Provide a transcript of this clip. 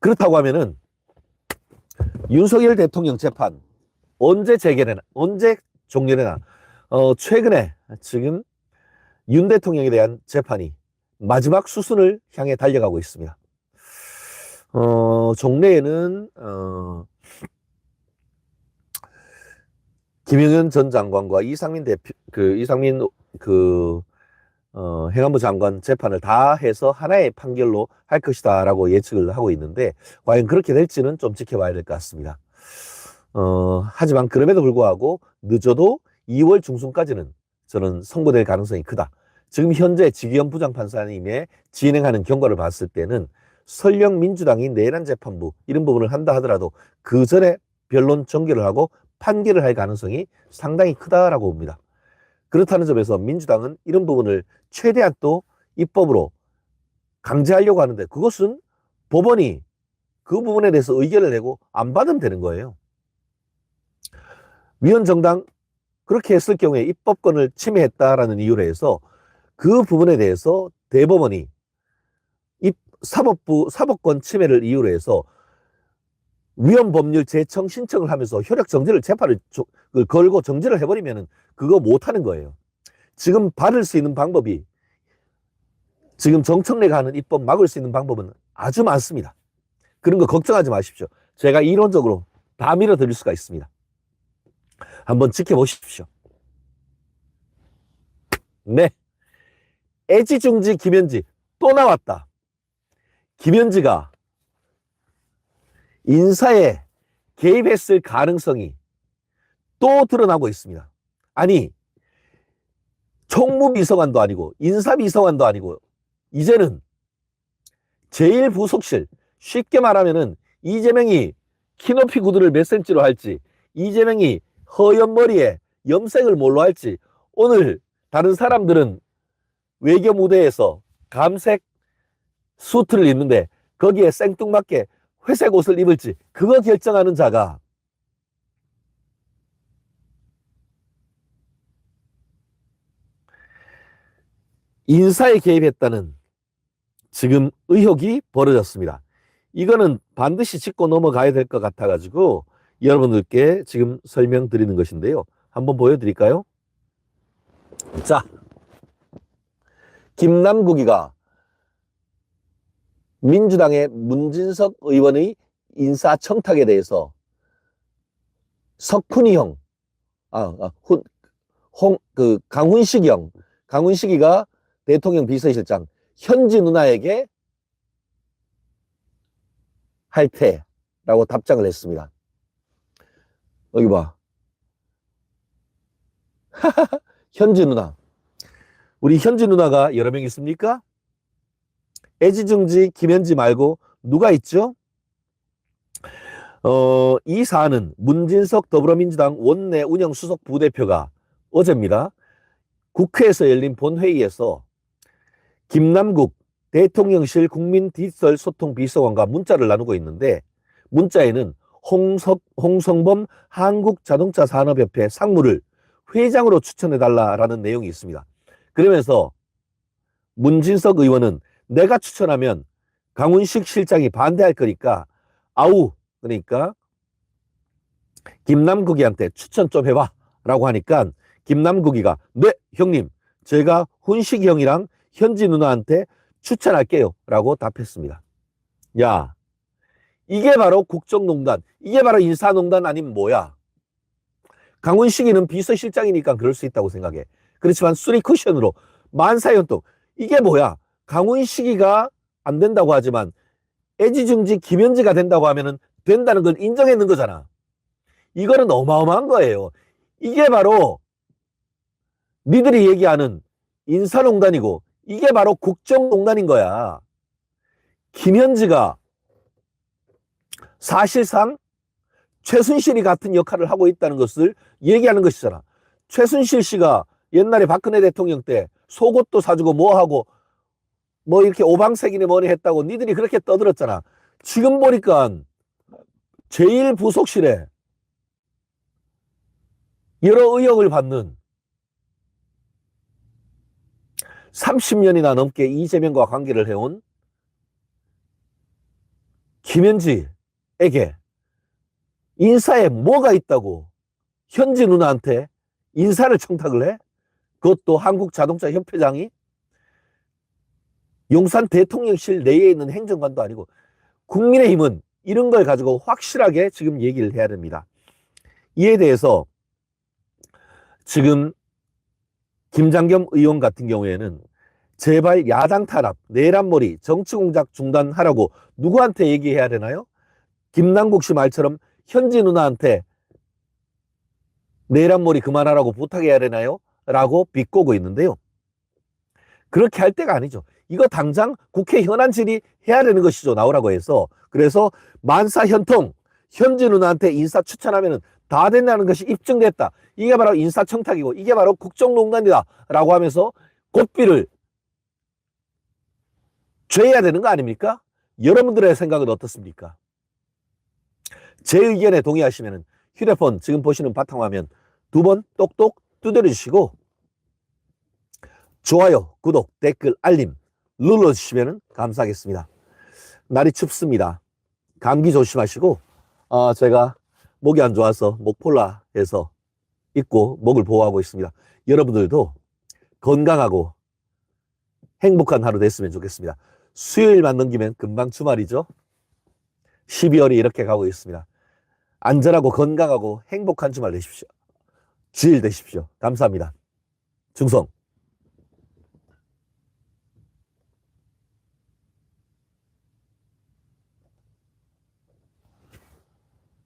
그렇다고 하면은 윤석열 대통령 재판 언제 재개되나 언제 종료되나 어 최근에 지금 윤 대통령에 대한 재판이 마지막 수순을 향해 달려가고 있습니다. 어 종래에는 어 김영현 전 장관과 이상민 대표 그 이상민 그 어, 행안부 장관 재판을 다 해서 하나의 판결로 할 것이다라고 예측을 하고 있는데 과연 그렇게 될지는 좀 지켜봐야 될 것 같습니다. 어, 하지만 그럼에도 불구하고 늦어도 2월 중순까지는 저는 선고될 가능성이 크다. 지금 현재 지기현 부장판사님의 진행하는 경과를 봤을 때는 설령 민주당이 내란 재판부 이런 부분을 한다 하더라도 그 전에 변론 전개를 하고 판결을 할 가능성이 상당히 크다라고 봅니다. 그렇다는 점에서 민주당은 이런 부분을 최대한 또 입법으로 강제하려고 하는데 그것은 법원이 그 부분에 대해서 의견을 내고 안 받으면 되는 거예요. 위헌 정당 그렇게 했을 경우에 입법권을 침해했다라는 이유로 해서 그 부분에 대해서 대법원이 입 사법부 사법권 침해를 이유로 해서 위헌 법률 재청 신청을 하면서 효력 정지를 재판을 조- 그 걸고 정지를 해버리면은 그거 못 하는 거예요. 지금 받을 수 있는 방법이 지금 정청래가 하는 입법 막을 수 있는 방법은 아주 많습니다. 그런 거 걱정하지 마십시오. 제가 이론적으로 다 밀어드릴 수가 있습니다. 한번 지켜보십시오. 네. 애지중지 김현지 또 나왔다. 김현지가 인사에 개입했을 가능성이 또 드러나고 있습니다. 아니, 총무비서관도 아니고 인사비서관도 아니고 이제는 제1부속실 쉽게 말하면은 이재명이 키높이 구두를 몇 센치로 할지 이재명이 허연 머리에 염색을 뭘로 할지 오늘 다른 사람들은 외교 무대에서 감색 수트를 입는데 거기에 생뚱맞게 회색 옷을 입을지 그거 결정하는 자가 인사에 개입했다는 지금 의혹이 벌어졌습니다. 이거는 반드시 짚고 넘어가야 될 것 같아가지고 여러분들께 지금 설명드리는 것인데요. 한번 보여드릴까요? 자, 김남국이가 민주당의 문진석 의원의 인사 청탁에 대해서 석훈이 형, 아, 아 훈, 홍, 그 강훈식이 형, 강훈식이가 대통령 비서실장 현지 누나에게 할테라고 답장을 했습니다. 여기 봐. 현지 누나. 우리 현지 누나가 여러 명 있습니까? 애지중지 김현지 말고 누가 있죠? 어, 이 사안은 문진석 더불어민주당 원내 운영 수석 부대표가 어제입니다. 국회에서 열린 본회의에서 김남국 대통령실 국민 디지털 소통 비서관과 문자를 나누고 있는데 문자에는 홍석, 홍성범 한국자동차 산업협회 상무를 회장으로 추천해달라라는 내용이 있습니다. 그러면서 문진석 의원은 내가 추천하면 강훈식 실장이 반대할 거니까 아우 그러니까 김남국이한테 추천 좀 해봐 라고 하니까 김남국이가 네 형님 제가 훈식이 형이랑 현지 누나한테 추천할게요 라고 답했습니다. 야 이게 바로 국정농단 이게 바로 인사농단 아니면 뭐야? 강훈식이는 비서실장이니까 그럴 수 있다고 생각해. 그렇지만 수리 쿠션으로 만사연동 이게 뭐야 강훈식이가 안 된다고 하지만 애지중지 김현지가 된다고 하면은 된다는 걸 인정했는 거잖아. 이거는 어마어마한 거예요. 이게 바로 니들이 얘기하는 인사농단이고 이게 바로 국정농단인 거야. 김현지가 사실상 최순실이 같은 역할을 하고 있다는 것을 얘기하는 것이잖아. 최순실 씨가 옛날에 박근혜 대통령 때 속옷도 사주고 뭐하고 뭐 이렇게 오방색이네 뭐니 했다고 니들이 그렇게 떠들었잖아. 지금 보니까 제일 부속실에 여러 의혹을 받는 30년이나 넘게 이재명과 관계를 해온 김현지에게 인사에 뭐가 있다고 현지 누나한테 인사를 청탁을 해? 그것도 한국자동차 협회장이 용산 대통령실 내에 있는 행정관도 아니고 국민의힘은 이런 걸 가지고 확실하게 지금 얘기를 해야 됩니다. 이에 대해서 지금 김장겸 의원 같은 경우에는 제발 야당 탄압, 내란머리, 정치공작 중단하라고 누구한테 얘기해야 되나요? 김남국 씨 말처럼 현지 누나한테 내란머리 그만하라고 부탁해야 되나요? 라고 비꼬고 있는데요. 그렇게 할 때가 아니죠. 이거 당장 국회 현안 질의 해야 되는 것이죠. 나오라고 해서. 그래서 만사 현통, 현지 누나한테 인사 추천하면은 다 된다는 것이 입증됐다. 이게 바로 인사청탁이고 이게 바로 국정농단이다. 라고 하면서 고삐를 죄야 되는 거 아닙니까? 여러분들의 생각은 어떻습니까? 제 의견에 동의하시면 휴대폰 지금 보시는 바탕화면 두 번 똑똑 두드려 주시고 좋아요, 구독, 댓글, 알림 눌러주시면 감사하겠습니다. 날이 춥습니다. 감기 조심하시고 어, 제가 목이 안 좋아서 목폴라 해서 입고 목을 보호하고 있습니다. 여러분들도 건강하고 행복한 하루 됐으면 좋겠습니다. 수요일만 넘기면 금방 주말이죠. 12월이 이렇게 가고 있습니다. 안전하고 건강하고 행복한 주말 되십시오. 주일 되십시오. 감사합니다. 중성.